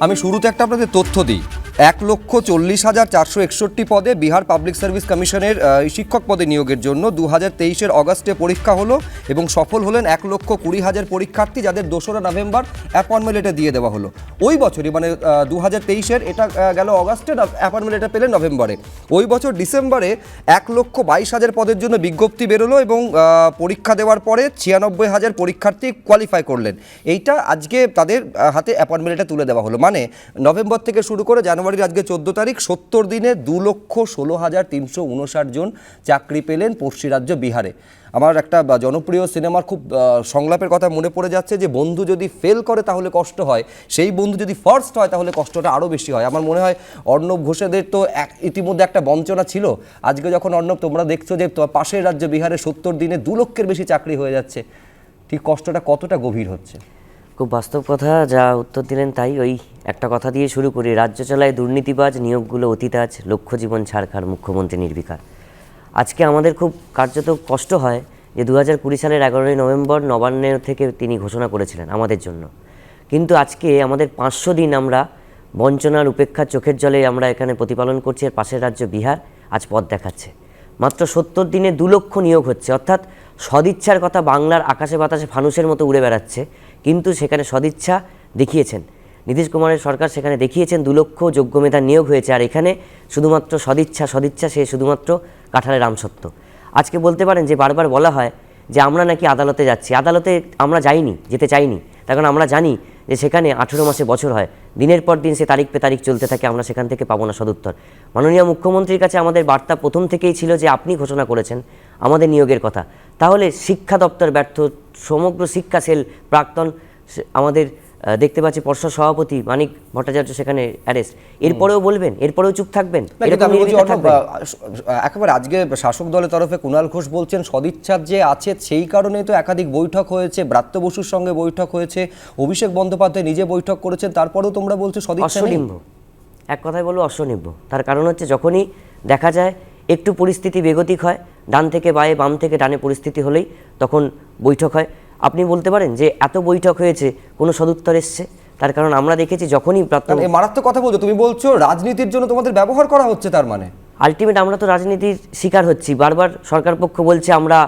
আমি শুরুতে একটা আপনাদের তথ্য দিই। এক লক্ষ চল্লিশ হাজার চারশো একষট্টি পদে বিহার পাবলিক সার্ভিস কমিশনের শিক্ষক পদে নিয়োগের জন্য দু হাজার তেইশের অগাস্টে পরীক্ষা হলো এবং সফল হলেন এক লক্ষ কুড়ি হাজার পরীক্ষার্থী যাদের দোসরা নভেম্বর অ্যাপয়েন্টমেন্ট দিয়ে দেওয়া হলো। ওই বছরই মানে দু হাজার তেইশের এটা গেল অগাস্টে অ্যাপয়েন্টমেন্ট লেটার পেলেন নভেম্বরে। ওই বছর ডিসেম্বরে এক লক্ষ বাইশ হাজার পদের জন্য বিজ্ঞপ্তি বেরোলো এবং পরীক্ষা দেওয়ার পরে ছিয়ানব্বই হাজার পরীক্ষার্থী কোয়ালিফাই করলেন। এইটা আজকে তাদের হাতে অ্যাপয়েন্টমেন্ট তুলে দেওয়া হলো। মানে নভেম্বর থেকে শুরু করে জানুয়ারির আজকে চোদ্দ তারিখ, সত্তর দিনে দু লক্ষ ষোলো হাজার তিনশো উনষাট জন চাকরি পেলেন পশ্চিম রাজ্য বিহারে। আমার একটা জনপ্রিয় সিনেমার খুব সংলাপের কথা মনে পড়ে যাচ্ছে যে, বন্ধু যদি ফেল করে তাহলে কষ্ট হয়, সেই বন্ধু যদি ফার্স্ট হয় তাহলে কষ্টটা আরও বেশি হয়। আমার মনে হয় অর্ণব ঘোষেদের তো এক, ইতিমধ্যে একটা বঞ্চনা ছিল। আজকে যখন অর্ণব, তোমরা দেখছ যে পাশের রাজ্য বিহারে সত্তর দিনে দু লক্ষের বেশি চাকরি হয়ে যাচ্ছে। ঠিক কষ্টটা কতটা গভীর হচ্ছে? খুব বাস্তব কথা, যা উত্তর দিলেন তাই ওই একটা কথা দিয়ে শুরু করি। রাজ্য চালায় দুর্নীতিবাজ নিয়োগগুলো অতীত অতীতাজ লক্ষ্য জীবন ছাড়খার মুখ্যমন্ত্রী নির্বিকার। আজকে আমাদের খুব কার্যত কষ্ট হয় যে দু হাজার কুড়ি সালের এগারোই নভেম্বর নবান্নের থেকে তিনি ঘোষণা করেছিলেন আমাদের জন্য। কিন্তু আজকে আমাদের পাঁচশো দিন আমরা বঞ্চনার উপেক্ষার চোখের জলে আমরা এখানে প্রতিপালন করছি আর পাশের রাজ্য বিহার আজ পথ দেখাচ্ছে। মাত্র সত্তর দিনে দু লক্ষ নিয়োগ হচ্ছে, অর্থাৎ সদিচ্ছার কথা বাংলার আকাশে বাতাসে ফানুসের মতো উড়ে বেড়াচ্ছে। কিন্তু সেখানে সদিচ্ছা দেখিয়েছেন। নীতিশ কুমারের সরকার সেখানে দেখিয়েছেন, দু লক্ষ যোগ্য মেধা নিয়োগ হয়েছে আর এখানে শুধুমাত্র সদিচ্ছা সদিচ্ছা সে শুধুমাত্র কাঁঠালের রামসত্য আজকে বলতে পারেন যে বারবার বলা হয় যে আমরা নাকি আদালতে যাচ্ছি। আদালতে আমরা যাইনি, যেতে চাইনি। তার কারণ আমরা জানি যে সেখানে আঠেরো মাসে বছর হয়। দিনের পর দিন সে তারিখ পে তারিখ চলতে থাকে, আমরা সেখান থেকে পাবো না সদুত্তর। মাননীয় মুখ্যমন্ত্রীর কাছে আমাদের বার্তা প্রথম থেকেই ছিল যে আপনি ঘোষণা করেছেন আমাদের নিয়োগের কথা। তাহলে শিক্ষা দপ্তর ব্যর্থ সমগ্র শিক্ষা সেল প্রাক্তন আমাদের দেখতে পাচ্ছি পর্ষদ সভাপতি মানিক ভট্টাচার্য সেখানে অ্যারেস্ট। এরপরেও বলবেন এরপরেও চুপ থাকবেন একেবারে আজকে শাসক দলের তরফে কুণাল ঘোষ বলছেন সদিচ্ছার যে আছে সেই কারণেই তো একাধিক বৈঠক হয়েছে ব্রাত্য বসুর সঙ্গে বৈঠক হয়েছে অভিষেক বন্দ্যোপাধ্যায় নিজে বৈঠক করেছেন তারপরেও তোমরা বলছো সদিচ্ছা এক কথায় বলব অশ্বনিম্ব তার কারণ হচ্ছে যখনই দেখা যায় একটু পরিস্থিতি বেগতিক হয় ডান থেকে বায়ে বাম থেকে ডানে পরিস্থিতি হলেই তখন বৈঠক হয়। আপনি বলতে পারেন যে এত বৈঠক হয়েছে কোনো সদুত্তর এসছে? তার কারণ আমরা দেখেছি যখনই প্রাপ্ত মারাত্মক কথা বলছো তুমি বলছো রাজনীতির জন্য তোমাদের ব্যবহার করা হচ্ছে তার মানে। আলটিমেট আমরা তো রাজনীতির শিকার হচ্ছি। বারবার সরকার পক্ষ বলছে আমরা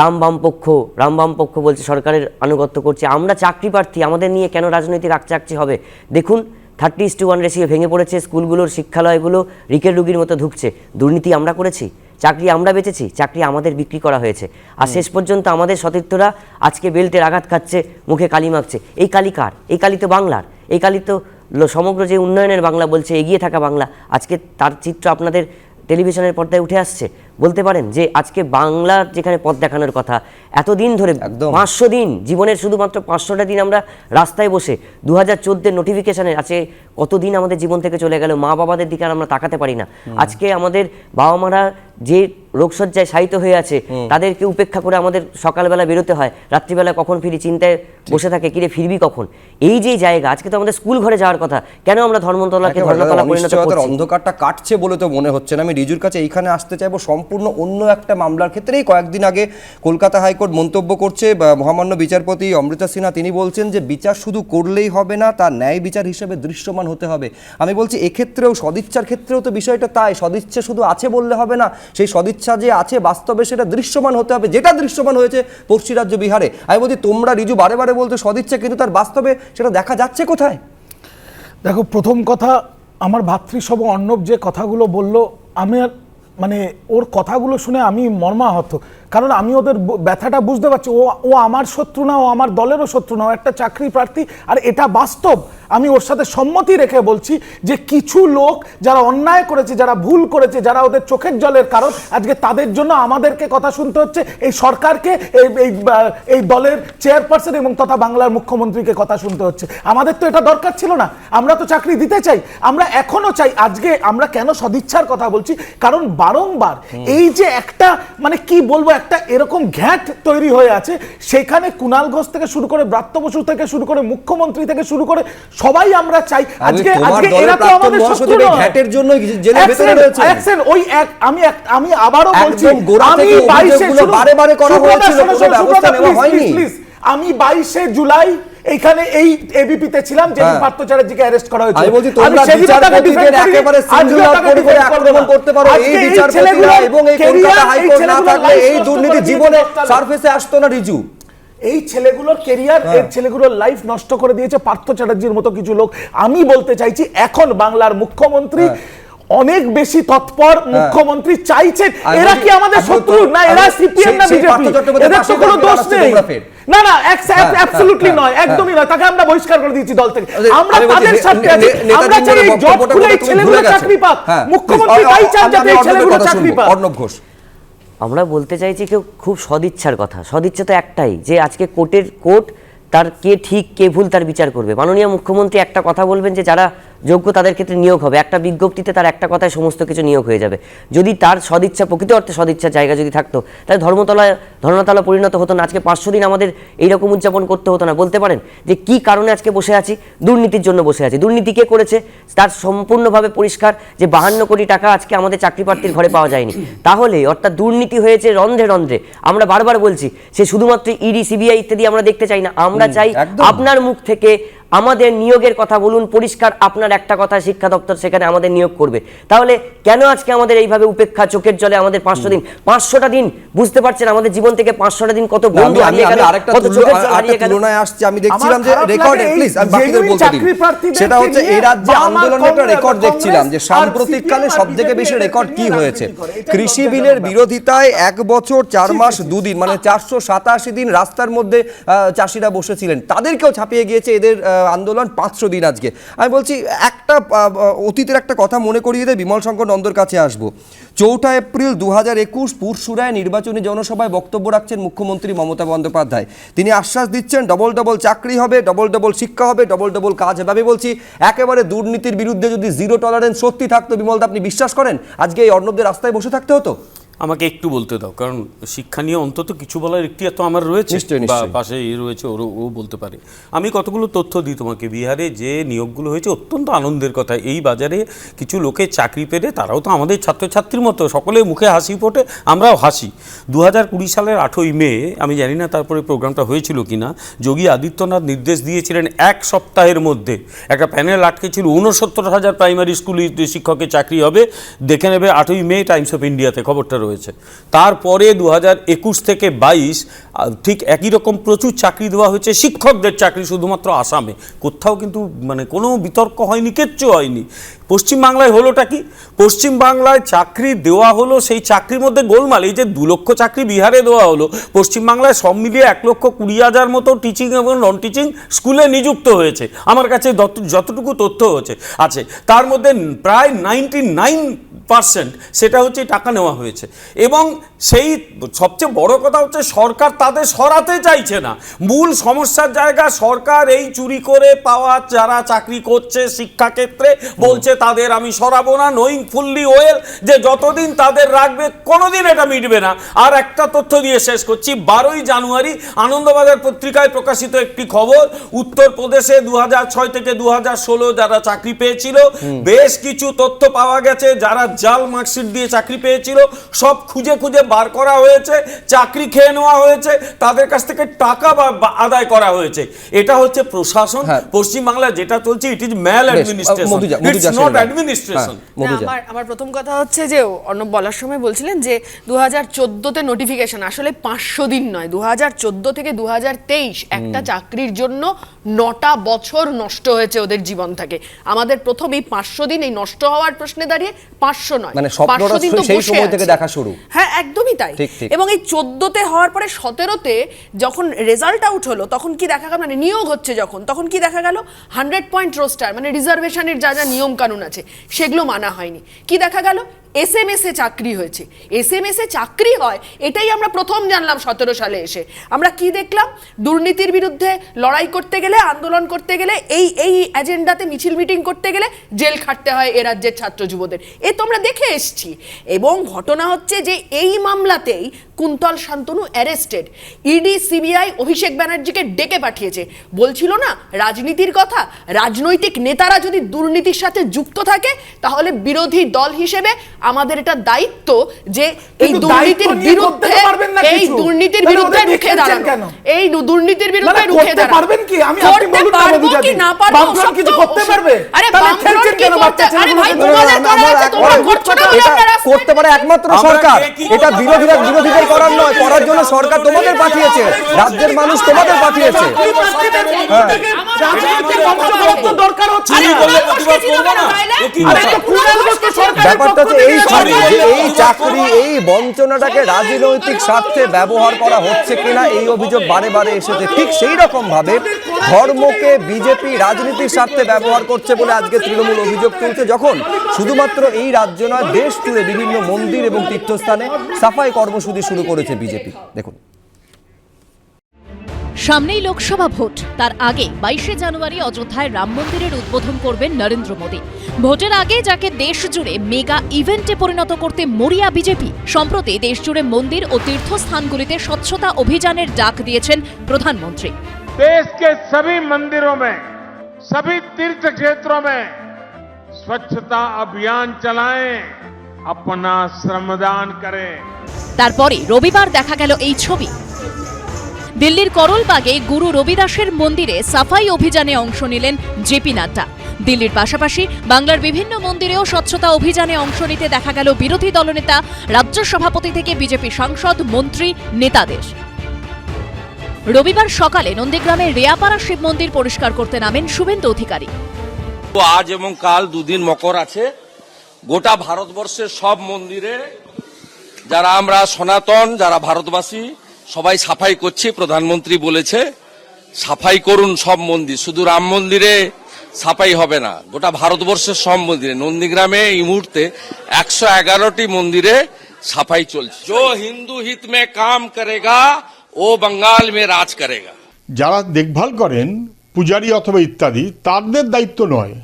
রাম বাম পক্ষ রাম বাম পক্ষ বলছে সরকারের আনুগত্য করছে। আমরা চাকরি প্রার্থী আমাদের নিয়ে কেন রাজনৈতিক আকচাকচি হবে? দেখুন thirty is to one ratio ভেঙে পড়েছে স্কুলগুলোর শিক্ষালয়গুলো রিকের রুগীর মতো ঢুকছে দুর্নীতি আমরা করেছি চাকরি আমরা বেঁচেছি চাকরি আমাদের বিক্রি করা হয়েছে। আর শেষ পর্যন্ত আমাদের সতীর্থরা আজকে বেল্টের আঘাত খাচ্ছে মুখে কালি মাখছে। এই কালি কার? এই কালি তো বাংলার। এই কালি তো সমগ্র যে উন্নয়নের বাংলা বলছে এগিয়ে থাকা বাংলা। আজকে তার চিত্র আপনাদের টেলিভিশনের পর্দায় উঠে আসছে। বলতে পারেন যে আজকে বাংলার যেখানে পথ দেখানোর কথা এতদিন ধরে। পাঁচশো দিন জীবনের শুধুমাত্র পাঁচশোটা দিন আমরা রাস্তায় বসে দু হাজার চোদ্দের নোটিফিকেশানে আছে কতদিন আমাদের জীবন থেকে চলে গেল মা বাবাদের দিকে আর আমরা তাকাতে পারি না। আজকে আমাদের বাবা মারা যে রোগসজ্জায় শায়িত হয়ে আছে তাদেরকে উপেক্ষা করে আমাদের সকালবেলা বেরোতে হয় রাত্রিবেলা কখন ফিরি চিন্তায় বসে থাকে কিরে ফিরবি কখন? এই যে জায়গা আজকে তো আমাদের স্কুল ঘরে যাওয়ার কথা কেন আমরা ধর্মতলাকে ধর্মতলা পরিণত করছি? অন্ধকারটা কাটছে বলে তো মনে হচ্ছে না। আমি রিজুর কাছে এইখানে আসতে চাইব সম্পূর্ণ অন্য একটা মামলার ক্ষেত্রেই কয়েকদিন আগে কলকাতা হাইকোর্ট মন্তব্য করছে বা মহামান্য বিচারপতি অমৃতা সিনহা তিনি বলছেন যে বিচার শুধু করলেই হবে না তার ন্যায় বিচার হিসেবে দৃশ্যমান হতে হবে। আমি বলছি এক্ষেত্রেও সদিচ্ছার ক্ষেত্রেও তো বিষয়টা তাই সদিচ্ছা শুধু আছে বললে হবে না সেই সদিচ্ছা যে আছে বাস্তবে সেটা দৃশ্যমান হতে হবে। যেটা দৃশ্যমান হয়েছে পশ্চিম রাজ্য বিহারে। আমি বলছি, তোমরা রিজু বারে বারে বলতে সদিচ্ছা, কিন্তু তার বাস্তবে সেটা দেখা যাচ্ছে কোথায়? দেখো, প্রথম কথা, আমার ভাতৃসব অর্ণব যে কথাগুলো বলল, আমি মানে ওর কথাগুলো শুনে আমি মর্মাহত। কারণ আমি ওদের ব্যথাটা বুঝতে পারছি। ও ও আমার শত্রু না ও আমার দলেরও শত্রু না ও একটা চাকরি প্রার্থী। আর এটা বাস্তব। আমি ওর সাথে সম্মতি রেখে বলছি যে কিছু লোক যারা অন্যায় করেছে যারা ভুল করেছে যারা ওদের চোখের জলের কারণ আজকে তাদের জন্য আমাদেরকে কথা শুনতে হচ্ছে। এই সরকারকে এই এই এই দলের চেয়ারপারসন এবং তথা বাংলার মুখ্যমন্ত্রীকে কথা শুনতে হচ্ছে। আমাদের তো এটা দরকার ছিল না। আমরা তো চাকরি দিতে চাই। আমরা এখনও চাই। আজকে আমরা কেন সদিচ্ছার কথা বলছি? কারণ বারংবার এই যে একটা মানে কি বলব একটা এরকম ঘ্যাট তৈরি হয়ে আছে সেখানে কুনাল ঘোষ থেকে শুরু করে ব্রাত্য বসু থেকে শুরু করে মুখ্যমন্ত্রী থেকে শুরু করে সবাই আমরা চাই আজকে আজকে এরা তো আমাদের শত্রু নয়। ঘ্যাটের জন্যই জেলে ভেতরে সেকেন্ড, রয়েছেন। ওই এক আমি আমি আবারও বলছি আমি থেকে বাইশে অভিযোগগুলো শুনুন, বারে বারে করা হয়েছিল, কোনো ব্যবস্থা নেওয়া হয়নি। আমি বাইশে জুলাই এইখানে এই এবিপি তে ছিলাম যেদিন হ্যাঁ। পার্থ চ্যাটার্জিকে অ্যারেস্ট করা হয়েছিল। আমি বলছি তোমরা বিচারপতিদের একেবারে তাকে করে করে আক্রমণ করতে পারো। এই বিচারপতিরা এবং এই কলকাতা হাইকোর্ট না থাকলে এই দুর্নীতি জীবনে। সার্ফেসে আসতো না রিজু। এই ছেলেগুলোর কেরিয়ার এই ছেলেগুলোর লাইফ নষ্ট করে দিয়েছে পার্থ চ্যাটার্জির মতো কিছু লোক। আমি বলতে চাইছি এখন বাংলার মুখ্যমন্ত্রী অনেক বেশি তৎপর মুখ্যমন্ত্রী চাইছেন। এরা কি আমাদের শত্রু? না এরা সিপিএম না বিজেপি? এদের তো কোনো দোষ নেই? না না হ্যাঁ, অ্যাবসলিউটলি হ্যাঁ, নয় হ্যাঁ। একদমই নয় তাকে আমরা বহিষ্কার করে দিয়েছি দল থেকে। আমরা তাদের সাথে আছি। আমরা চাই এই জব খুলে এই ছেলেগুলো চাকরি পাক। হ্যাঁ, মুখ্যমন্ত্রী তাই চান যাতে এই ছেলেগুলো চাকরি পাক। অর্ণব ঘোষ। আমরা বলতে চাইছি কেউ খুব সদিচ্ছার কথা। সদিচ্ছা তো একটাই যে আজকে কোর্টের কোর্ট তার কে ঠিক কে ভুল তার বিচার করবে। মাননীয় মুখ্যমন্ত্রী একটা কথা বলবেন যে যারা যোগ্য তাদের ক্ষেত্রে নিয়োগ হবে। একটা বিজ্ঞপ্তিতে তার একটা কথায় সমস্ত কিছু নিয়োগ হয়ে যাবে। যদি তার সদিচ্ছা প্রকৃত অর্থে সদিচ্ছার জায়গা যদি থাকতো তাহলে ধর্মতলায় ধর্মতলা পরিণত হতো না। আজকে পাঁচশো দিন আমাদের এইরকম উদযাপন করতে হতো না। বলতে পারেন যে কি কারণে আজকে বসে আছি? দুর্নীতির জন্য বসে আছি। দুর্নীতি কে করেছে? তার সম্পূর্ণভাবে পরিষ্কার যে বাহান্ন কোটি টাকা আজকে আমাদের চাকরি প্রার্থীর ঘরে পাওয়া যায়নি। তাহলে অর্থাৎ দুর্নীতি হয়েছে রন্ধ্রে রন্ধ্রে। আমরা বারবার বলছি সে শুধুমাত্র ইডি সিবিআই ইত্যাদি আমরা দেখতে চাই না। আমরা চাই। আপনার মুখ থেকে আমাদের নিয়োগের কথা বলুন পরিষ্কার আপনার একটা কথা শিক্ষা দপ্তর সেখানে আমাদের নিয়োগ করবে। তাহলে কেন আজকে আমাদের এইভাবে উপেক্ষা চোখের জলে আমাদের পাঁচশো দিন? পাঁচশোটা দিন বুঝতে পারছেন আমাদের জীবন থেকে পাঁচশোটা দিন কত বন্ধু তুলনায় আসছে আমি দেখছিলাম যে রেকর্ড প্লিজ আমি বাকিদের বলতে দিন সেটা হচ্ছে এই রাজ্যে আন্দোলনের একটা রেকর্ড দেখছিলাম যে সাম্প্রতিককালে CPM সব থেকে বেশি রেকর্ড কি হয়েছে? কৃষি বিলের বিরোধিতায় এক বছর চার মাস দুদিন মানে চারশো সাতাশি দিন রাস্তার মধ্যে আহ, চাষিরা বসেছিলেন। তাদেরকেও ছাপিয়ে গিয়েছে এদের আন্দোলন পাঁচশো দিন আজকে। আমি বলছি, একটা অতীতের একটা কথা মনে করিয়ে দেয় বিমল শঙ্কর নন্দর কাছে আসব। চৌঠা এপ্রিল দু হাজার একুশ পুরসুরায় নির্বাচনী জনসভায় বক্তব্য রাখছেন মুখ্যমন্ত্রী মমতা বন্দ্যোপাধ্যায়। তিনি আশ্বাস দিচ্ছেন ডবল ডবল চাকরি হবে ডবল ডবল শিক্ষা হবে ডবল ডবল কাজ হবে। আমি বলছি, একেবারে দুর্নীতির বিরুদ্ধে যদি জিরো টলারেন্স সত্যি থাকতো বিমলদা আপনি বিশ্বাস করেন? আজকে এই অর্ণবদের রাস্তায় বসে থাকতে হতো? আমাকে একটু বলতে দাও কারণ শিক্ষা নিয়ে অন্তত কিছু বলার একটি তো আমার রয়েছে। বা পাশে এ রয়েছে ওর ও বলতে পারে। আমি কতগুলো তথ্য দিই তোমাকে? বিহারে যে নিয়োগগুলো হয়েছে অত্যন্ত আনন্দের কথা। এই বাজারে কিছু লোকে চাকরি পেলে তারাও তো আমাদের ছাত্রছাত্রীর মতো সকলের মুখে হাসি ফোটে আমরাও হাসি। দু হাজার কুড়ি সালের আঠই মে আমি জানি না তারপরে প্রোগ্রামটা হয়েছিল কিনা যোগী আদিত্যনাথ নির্দেশ দিয়েছিলেন এক সপ্তাহের মধ্যে। একটা প্যানেল আটকে ছিল উনসত্তর হাজার প্রাইমারি স্কুল শিক্ষকের চাকরি হবে। দেখে নেবে আটই মে টাইমস অফ ইন্ডিয়াতে খবরটা রয়েছে। তারপরে দু হাজার একুশ থেকে বাইশ ঠিক একই রকম প্রচুর চাকরি দেওয়া হয়েছে। শিক্ষকদের চাকরি শুধুমাত্র আসামে। কোথাও কিন্তু মানে কোনো বিতর্ক হয়নি, কিচ্ছু হয়নি। পশ্চিমবাংলায় হলোটা কি? পশ্চিমবাংলায় চাকরি দেওয়া হলো, সেই চাকরির মধ্যে গোলমাল। এই যে দু লক্ষ চাকরি বিহারে দেওয়া হলো, পশ্চিমবাংলায় সব মিলিয়ে এক লক্ষ কুড়ি হাজার মতো টিচিং এবং নন টিচিং স্কুলে নিযুক্ত হয়েছে। আমার কাছে যত- যতটুকু তথ্য হয়েছে আছে। তার মধ্যে প্রায় নাইনটি নাইন পার্সেন্ট সেটা হচ্ছে টাকা নেওয়া হয়েছে। এবং সেই সবচেয়ে বড় কথা হচ্ছে সরকার তাদের সরাতে চাইছে না। মূল সমস্যার জায়গা সরকার এই চুরি করে পাওয়া যারা চাকরি করছে শিক্ষাক্ষেত্রে বলছে তাদের আমি সরাবো না নোয়িং ফুললি ওয়েল যে যতদিন তাদের রাখবে কোনোদিন এটা মিটবে না। আর একটা তথ্য দিয়ে শেষ করছি বারোই জানুয়ারি আনন্দবাজার পত্রিকায় প্রকাশিত একটি খবর উত্তরপ্রদেশে দু হাজার ছয় থেকে দু হাজার ষোলো যারা চাকরি পেয়েছিল বেশ কিছু তথ্য পাওয়া গেছে যারা জাল মার্কশিট দিয়ে চাকরি পেয়েছিল সব খুঁজে খুঁজে বার করা হয়েছে চাকরি খেয়ে নেওয়া হয়েছে তাদের কাছ থেকে টাকা আদায় করা হয়েছে। এটা হচ্ছে প্রশাসন হ্যাঁ। পশ্চিমবাংলায় যেটা চলছে it is maladministration it's not administration না, মধুজা। আমার আমার প্রথম কথা হচ্ছে যে অর্ণব বলার সময় বলছিলেন যে দু হাজার চোদ্দোতে নোটিফিকেশন আসলে পাঁচশো দিন নয় দু হাজার চোদ্দ থেকে দু হাজার তেইশ একটা চাকরির জন্য নটা বছর নষ্ট হয়েছে ওদের জীবন থেকে। আমাদের প্রথম এই পাঁচশো দিন এই নষ্ট হওয়ার প্রশ্নে দাঁড়িয়ে পাঁচশো নয়। মানে স্বপ্নটা পাঁচশো দিন তো সেই সময় থেকে দেখা শুরু। হ্যাঁ একদমই তাই। এবং এই চোদ্দতে হওয়ার পরে সতেরোতে যখন রেজাল্ট আউট হলো তখন কি দেখা গেল? মানে নিয়োগ হচ্ছে যখন তখন কি দেখা গেল? হান্ড্রেড পয়েন্ট রোস্টার মানে রিজার্ভেশনের যা যা নিয়ম কানুন আছে সেগুলো মানা হয়নি। কি দেখা গেল? এস এম এস চাকরি হয়েছে। এস এম এস চাকরি হয়, এটাই আমরা প্রথম জানলাম সতেরো সালে এসে। আমরা কি দেখলাম? দুর্নীতির বিরুদ্ধে লড়াই করতে গেলে, আন্দোলন করতে গেলে, এই এই এজেন্ডাতে মিছিল মিটিং করতে গেলে জেল খাটতে হয় এ রাজ্যের ছাত্র যুবদের। এ তো আমরা দেখে এসছি। এবং ঘটনা হচ্ছে যে এই মামলাতেই Kuntal Shantanu arrested ED CBI Abhishek ব্যানার্জিকে ডেকে পাঠিয়েছে। বলছিল না, রাজনীতির কথা, রাজনৈতিক নেতারা যদি দুর্নীতির সাথে যুক্ত থাকে, তাহলে বিরোধী দল হিসেবে আমাদের এটা দায়িত্ব যে এই দুর্নীতির বিরুদ্ধে এই দুর্নীতির বিরুদ্ধে রুখে দাঁড়ানো। এই দুর্নীতির বিরুদ্ধে রুখে করতে দাঁড়ানো। পারবেন কি? আমি- আপনি করতে পারব কি না পারব বামফ্রন্ট সব কিছু করতে পারবে? আরে বামফ্রন্ট কি কেন করতে- আরে ভাই? তোমাদের করার আছে, তোমরা করছ না বলে এটা করতে পারে একমাত্র সরকার। এটা বিরোধীরা বিরোধীদের করার নয় করার জন্য সরকার তোমাদের পাঠিয়েছে। রাজ্যের মানুষ তোমাদের পাঠিয়েছে। দরকার হচ্ছে ব্যাপারটা হচ্ছে এই। এই চাকরি এই বঞ্চনাটাকে রাজনৈতিক স্বার্থে ব্যবহার করা হচ্ছে কিনা এই অভিযোগ বারে বারে এসেছে। ঠিক সেই রকম ভাবে ধর্মকে বিজেপি রাজনীতির স্বার্থে ব্যবহার করছে বলে আজকে তৃণমূল অভিযোগ তুলছে। যখন শুধুমাত্র এই রাজ্য নয় দেশ জুড়ে বিভিন্ন মন্দির এবং তীর্থস্থানে সাফাই কর্মসূচি শুরু করেছে বিজেপি। দেখুন। সামনেই লোকসভা ভোট তার আগে বাইশে জানুয়ারি অযোধ্যায় রাম মন্দিরের উদ্বোধন করবেন নরেন্দ্র মোদী ভোটের আগে যাকে দেশ জুড়ে মেগা ইভেন্টে পরিণত করতে মরিয়া বিজেপি সম্প্রতি দেশ জুড়ে মন্দির ও তীর্থস্থানগুলিতে স্বচ্ছতা অভিযানের ডাক দিয়েছেন প্রধানমন্ত্রী देश के सभी मंदिरों में सभी तीर्थ क्षेत्रों में स्वच्छता अभियान चलाएं अपना श्रमदान करें তারপরে রবিবার দেখা গেল এই ছবি দিল্লির করলবাগে গুরু রবিদাসের মন্দিরে সাফাই অভিযানে অংশ নিলেন জেপি নাড্ডা। দিল্লির পাশাপাশি বাংলার বিভিন্ন মন্দিরেও স্বচ্ছতা অভিযানে অংশ নিতে দেখা গেল বিরোধী দলনেতা, রাজ্য সভাপতি থেকে বিজেপি সাংসদ, মন্ত্রী নেতাদের রবিবার সকালে নন্দীগ্রামের রেয়াপাড়া শিব মন্দির পরিষ্কার করতে নামেন শুভেন্দু অধিকারী। আজ এবং কাল দুদিন মকর আছে। গোটা ভারতবর্ষের সব মন্দিরে যারা আমরা সনাতন, যারা ভারতবাসী সবাই সাফাই করছি প্রধানমন্ত্রী বলেছে সাফাই করুন সব মন্দির শুধু রাম মন্দিরে সাফাই হবে না গোটা ভারতবর্ষের সব মন্দিরে নন্দীগ্রামে এই মুহূর্তে একশো এগারোটি মন্দিরে সাফাই চলছে। जो হিন্দু হিত মে কাম করেগা ও বঙ্গাল মে রাজ করেগা যারা দেখভাল করেন পূজারী অথবা ইত্যাদি তাদের দায়িত্ব নয়।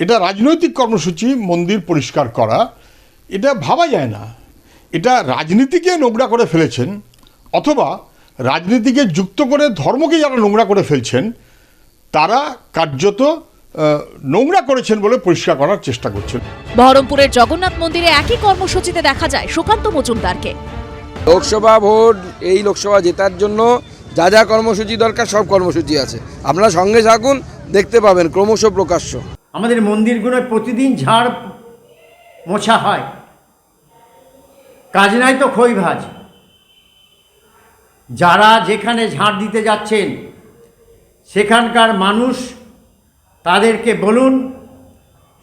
এটা রাজনৈতিক কর্মসূচি মন্দির পরিষ্কার করা এটা ভাবা যায় না। এটা রাজনীতিকে নোংরা করে ফেলেছেন। অথবা রাজনীতিকে যুক্ত করে ধর্মকে যারা নোংরা করে ফেলছেন তারা কার্যত নোংরা করেছেন বলে পরিষ্কার করার চেষ্টা করছেন। বহরমপুরের জগন্নাথ মন্দিরে একই কর্মসূচিতে দেখা যায় সুকান্ত মজুমদারকে। লোকসভা ভোট এই লোকসভা জেতার জন্য যা যা কর্মসূচি দরকার সব কর্মসূচি আছে। আপনারা সঙ্গে থাকুন দেখতে পাবেন ক্রমশ প্রকাশ্য। আমাদের মন্দিরগুলোয় প্রতিদিন ঝাড় মোছা হয়। কাজ নাই তো খই ভাজ। যারা যেখানে ঝাড় দিতে যাচ্ছেন সেখানকার মানুষ তাদেরকে বলুন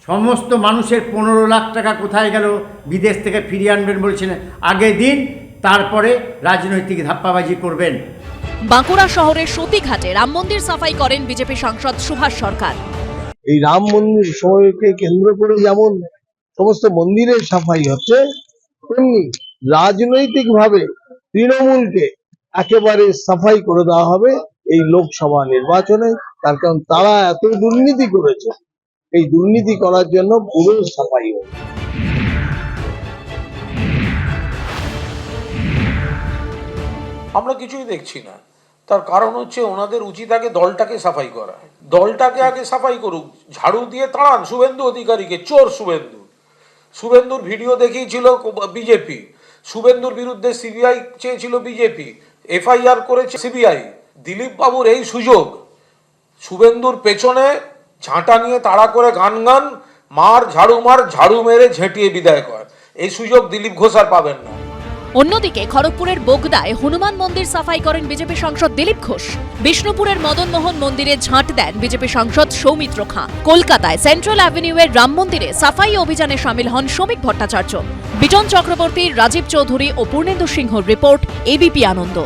সমস্ত মানুষের পনেরো লাখ টাকা কোথায় গেল বিদেশ থেকে ফিরিয়ে আনবেন বলছেন। আগে দিন তারপরে রাজনৈতিক ধাপ্পাবাজি করবেন। বাঁকুড়া শহরের সতীঘাটে রাম মন্দির সাফাই করেন বিজেপি সাংসদ সুভাষ সরকার। এই রাম মন্দির সময়কে কেন্দ্র করে যেমন সমস্ত মন্দিরের সাফাই হচ্ছে তেমনি রাজনৈতিক ভাবে তৃণমূলকে একেবারে সাফাই করে দেওয়া হবে এই লোকসভা নির্বাচনে, তার কারণ তারা এত দুর্নীতি করেছে। এই দুর্নীতি করার জন্য পুরো সাফাই হবে। আমরা কিছুই দেখছি না। তার কারণ হচ্ছে ওনাদের উচিত আগে দলটাকে সাফাই করা। দলটাকে আগে সাফাই করুক। ঝাড়ু দিয়ে তাড়ান শুভেন্দু অধিকারীকে, চোর শুভেন্দু। শুভেন্দুর ভিডিও দেখিয়েছিল বিজেপি। শুভেন্দুর বিরুদ্ধে সিবিআই চেয়েছিল বিজেপি। এফআইআর করেছে সিবিআই। দিলীপ বাবুর এই সুযোগ, শুভেন্দুর পেছনে ঝাঁটা নিয়ে তাড়া করে গান গান, মার ঝাড়ু মার ঝাড়ু মেরে ঝেঁটিয়ে বিদায় কর। এই সুযোগ দিলীপ ঘোষ আর পাবেন না। অন্যদিকে খড়গপুরের বোগদায় হনুমান মন্দির সাফাই করেন বিজেপি সাংসদ দিলীপ ঘোষ। বিষ্ণুপুরের মদনমোহন মন্দিরে ঝাঁট দেন বিজেপি সাংসদ সৌমিত্র খাঁ। কলকাতায় সেন্ট্রাল অ্যাভিনিউয়ের রাম মন্দিরে সাফাই অভিযানে সামিল হন শ্রমিক ভট্টাচার্য। বিজন চক্রবর্তী, রাজীব চৌধুরী ও পূর্ণেন্দু সিংহর রিপোর্ট, এবিপি আনন্দ।